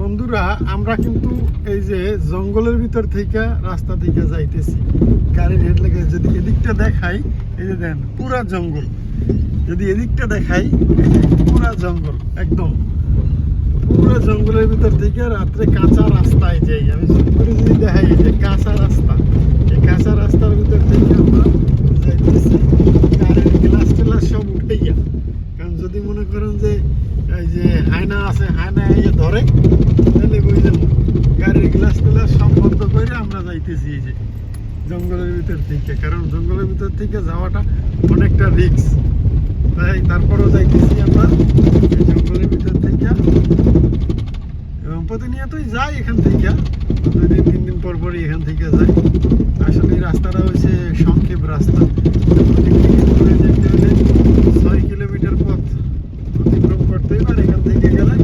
বন্ধুরা, আমরা কিন্তু এই যে জঙ্গলের ভিতর থেকে রাস্তা থেকে যাইতেছি। গাড়ির হেড লেগে যদি এদিকটা দেখাই, এই যে দেন, পুরা জঙ্গল। যদি এদিকটা দেখাই পুরা জঙ্গল, একদম। পুরো জঙ্গলের ভিতর থেকে রাত্রে কাঁচা রাস্তায় যাই। আমি করে যদি দেখাই, এই যে কাঁচা রাস্তা, এই কাঁচা রাস্তার ভিতর থেকে আমরা যাইতেছি গাড়ির গ্লাস টেলাস সব উঠে গিয়া কারণ যদি মনে করেন যে এই যে হায়না আছে হায়না এই ধরে তাহলে বই যাব গাড়ির গ্লাস টেলাস সব বন্ধ করে আমরা যে জঙ্গলের ভিতর থেকে, কারণ জঙ্গলের ভিতর থেকে যাওয়াটা অনেকটা রিস্ক তাই তারপরেও যাইতেছি আমরা জঙ্গলের ভিতর থেকে। এবং প্রতিনিয়তই যাই এখান থেকে। দুই দিন, তিন দিন পর পরই এখান থেকে যাই। আসলে রাস্তাটা হচ্ছে সংক্ষেপ রাস্তা। থেকে ছয় কিলোমিটার পথ অতিক্রম করতে এবার এখান থেকে গেলে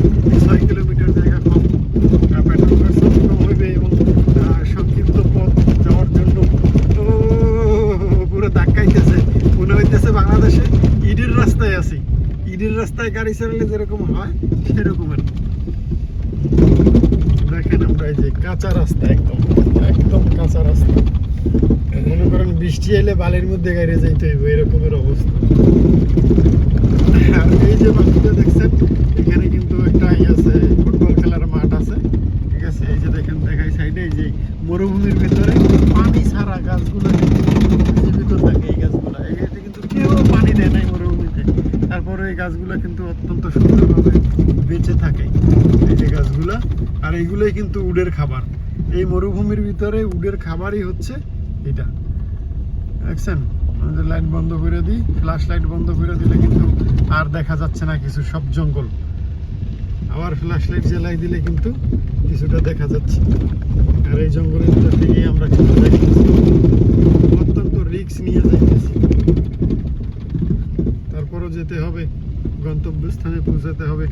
ছয় কিলোমিটার জায়গা কম আহ, পেট্রোল খরচ কম হইবে এবং আহ, সংক্ষিপ্ত পথ যাওয়ার জন্য ও, পুরো ধাক্কাইতেছে মনে হইতেছে বাংলাদেশে ইডির রাস্তায় আছি। ইডির রাস্তায় গাড়ি চালালে যেরকম হয় সেরকমের দেখেন আমরা এই যে কাঁচা রাস্তা, একদম একদম কাঁচা রাস্তা। মনে করেন বৃষ্টি এলে বালির মধ্যে গাড়ি যাইতে হইব, এরকমের অবস্থা। আর এই যে মাটিটা দেখছেন, এখানে কিন্তু একটা আছে, ফুটবল খেলার মাঠ আছে। ঠিক আছে, এই যে দেখেন, দেখাই সাইডে, এই যে মরুভূমির ভিতরে পানি ছাড়া গাছগুলো জীবিত থাকে এই গাছগুলো এতে কিন্তু কেউ পানি দেয় নাই মরুভূমিতে তারপরে এই গাছগুলো কিন্তু অত্যন্ত সুন্দরভাবে বেঁচে থাকে, এই যে গাছগুলা। আর এইগুলোই কিন্তু উডের খাবার। এই মরুভূমির ভিতরে উডের খাবারই হচ্ছে এটা। দেখছেন? আমাদের লাইট বন্ধ করে দিই। ফ্ল্যাশ লাইট বন্ধ করে দিলে কিন্তু আর দেখা যাচ্ছে না কিছু, সব জঙ্গল। আবার ফ্ল্যাশ লাইট জ্বালাই দিলে কিন্তু কিছুটা দেখা যাচ্ছে। আর এই জঙ্গলের ভিতর থেকেই আমরা কিন্তু যাইতেছি অত্যন্ত রিস্ক নিয়ে যাইতেছি। তারপরও যেতে হবে। গন্তব্যস্থানে পৌঁছাতে হবে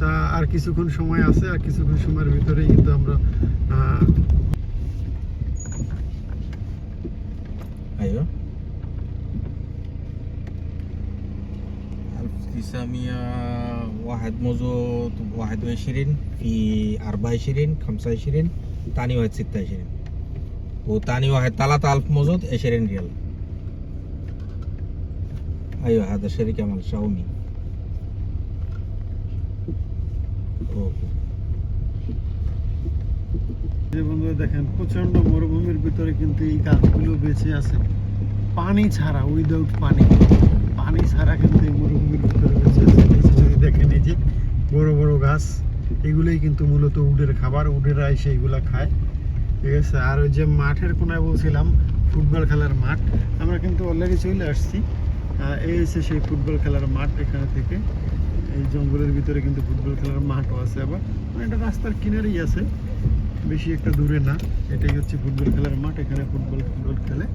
তা আর কিছুক্ষণ সময় আছে আর কিছুক্ষণ সময়ের ভিতরেই কিন্তু আমরা আহ, ايوه 1901 مزود 21 في 24 25 تاني واحد 26 وتاني واحد 3000 مزود 20 ريال ايوه هذا شركة مال شاومي দেখেন প্রচণ্ড মরুভূমির ভিতরে কিন্তু এই গাছগুলো বেঁচে আছে। পানি ছাড়া উইদাউট পানি। পানি ছাড়া কিন্তু এই মরুভূমির ভিতরে বেঁচে আছে। যদি দেখেন এই যে বড় বড় গাছ, এগুলোই কিন্তু মূলত উডের খাবার। উডেরা এসে এগুলা খায়। ঠিক আছে? আর ওই যে মাঠের কোনায় বলছিলাম, ফুটবল খেলার মাঠ। আমরা কিন্তু অলরেডি চলে আসছি। এই হচ্ছে সেই ফুটবল খেলার মাঠ এখানে থেকে। এই জঙ্গলের ভিতরে কিন্তু ফুটবল খেলার মাঠও আছে আবার। মানে এটা রাস্তার কিনারেই আছে। বেশি একটা দূরে না। এটাই হচ্ছে ফুটবল খেলার মাঠ। এখানে ফুটবল ফুটবল খেলে।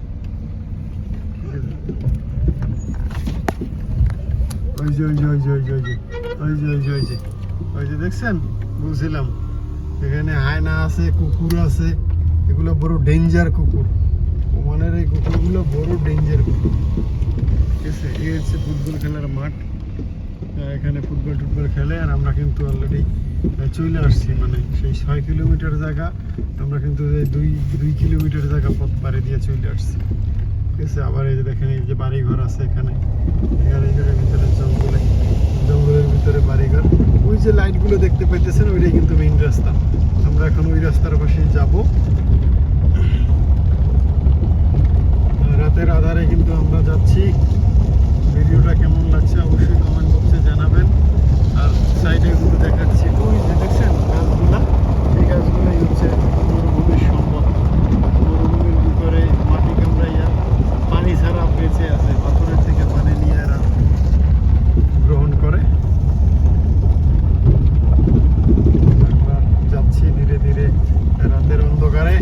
ওই যে ওই যে ওই যে ওই যে ওই যে ওই যে ওই যে ওই যে দেখছেন? বুঝছিলাম। এখানে হায়না আছে, কুকুর আছে। এগুলো বড় ডেঞ্জার কুকুর। ওমানের এই কুকুরগুলো বড় ডেঞ্জার কুকুর। ঠিক আছে? এই হচ্ছে ফুটবল খেলার মাঠ। এখানে ফুটবল টুটবল খেলে আর আমরা কিন্তু অলরেডি চলে আসছি মানে সেই ছয় কিলোমিটার জায়গা, আমরা কিন্তু দুই দুই কিলোমিটার জায়গা পথ পাড়ি দিয়ে চলে আসছি। ঠিক আছে, আবার এই যে দেখেন, এই যে বাড়িঘর আছে এখানে জায়গার ভিতরে জঙ্গলে, জঙ্গলের ভিতরে বাড়িঘর। ওই যে লাইটগুলো দেখতে পাইতেছেন, ওইটাই কিন্তু মেইন রাস্তা। আমরা এখন ওই রাস্তার পাশেই যাব। রাতের আধারে কিন্তু আমরা যাচ্ছি। ভিডিওটা কেমন লাগছে অবশ্যই কমেন্ট বক্সে জানাবেন। আর সাইডে দেখা দেখাচ্ছি ওই যে দেখছেন গাছগুলা এই গাছগুলোই হচ্ছে মরুভূমির সম্পদ মরুভূমির ভিতরে মাটি কামড়াইয়া পানি ছাড়া বেঁচে আছে পাথরের থেকে পানি নিয়ে এরা গ্রহণ করে আমরা যাচ্ছি ধীরে ধীরে রাতের অন্ধকারে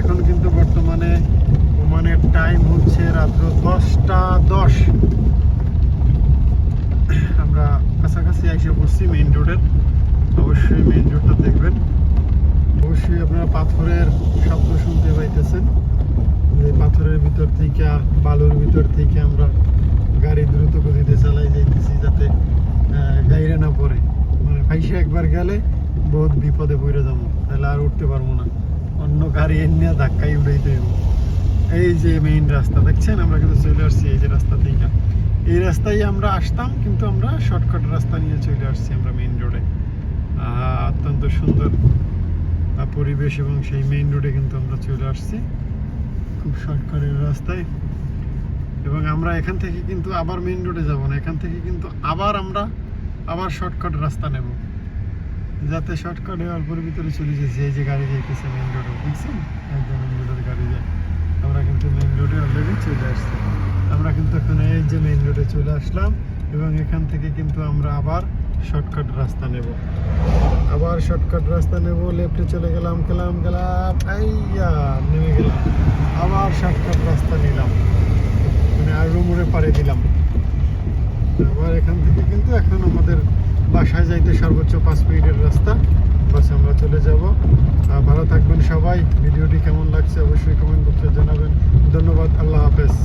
এখন কিন্তু বর্তমানে ওমানের টাইম হচ্ছে রাত্র দশটা দশ। আমরা কাছাকাছি এসে পড়ছি মেইন রোডের অবশ্যই মেইন রোডটা দেখবেন। অবশ্যই আপনারা পাথরের শব্দ শুনতে পাইতেছেন। এই পাথরের ভিতর থেকে, বালুর ভিতর থেকে আমরা গাড়ি দ্রুত গতিতে চালাই যাইতেছি যাতে গাইরে না পড়ে। মানে ফাইসে একবার গেলে বহুত বিপদে পড়ে যাব। তাহলে আর উঠতে পারব না। অন্য গাড়ি এনে ধাক্কাই উড়াই দেব এই যে মেইন রাস্তা, দেখছেন? আমরা কিন্তু চলে আসছি এই যে রাস্তা থেকে এই রাস্তায় আমরা আসতাম, কিন্তু আমরা শর্টকাট রাস্তা নিয়ে চলে আসছি আমরা মেইন রোডে অত্যন্ত সুন্দর পরিবেশ এবং সেই মেইন রোডে কিন্তু আমরা চলে আসছি। খুব শর্টকাটের রাস্তায়। এবং আমরা এখান থেকে কিন্তু আবার মেইন রোডে যাব না। এখান থেকে কিন্তু আবার আমরা আবার শর্টকাট রাস্তা নেব। যাতে শর্টকাটে অল্পের ভিতরে চলে এই যে গাড়ি যাইতেছে মেইন রোডে বুঝছেন একদম মেইন রোডের গাড়ি যায় আমরা কিন্তু মেইন রোডে অলরেডি চলে আসছি আমরা কিন্তু এখন এই যে মেইন রোডে চলে আসলাম এবং এখান থেকে কিন্তু আমরা আবার শর্টকাট রাস্তা নেব। আবার শর্টকাট রাস্তা নেব লেফটে চলে গেলাম গেলাম গেলাম, আইয়া নেমে গেলাম। আবার শর্টকাট রাস্তা নিলাম। মানে আর রুমুরে পাড়ে দিলাম। আবার এখান থেকে কিন্তু এখন আমাদের বাসায় যাইতে সর্বোচ্চ পাঁচ মিনিটের রাস্তা। বাস আমরা চলে যাব। ভালো থাকবেন সবাই। ভিডিওটি কেমন লাগছে অবশ্যই কমেন্ট বক্সে জানাবেন। ধন্যবাদ। আল্লাহ হাফেজ।